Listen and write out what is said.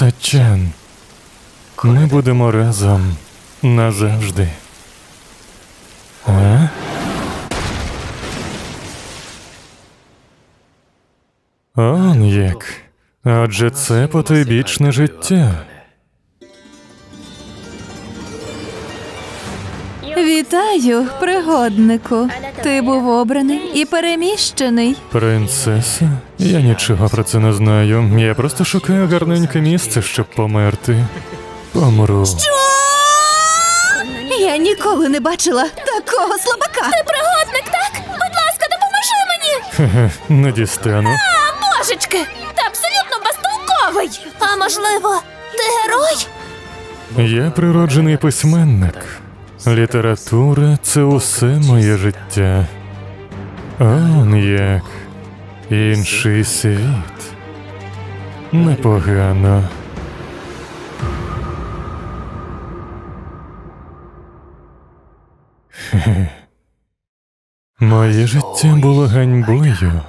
Сачен. Ми будемо разом назавжди. А? Он як. Отже, це потойбічне життя. Вітаю, пригоднику. Ти був обраний і переміщений. Принцеса? Я нічого про це не знаю. Я просто шукаю гарненьке місце, щоб померти. Помру. Я ніколи не бачила такого слабака. Ти пригодник, так? Будь ласка, допоможи мені. Хе-хе, не дістану. Божечки, ти абсолютно безтолковий. А можливо, ти герой? Я природжений письменник. Література це усе моє життя. Он як. Інший світ. Непогано. Моє життя було ганьбою.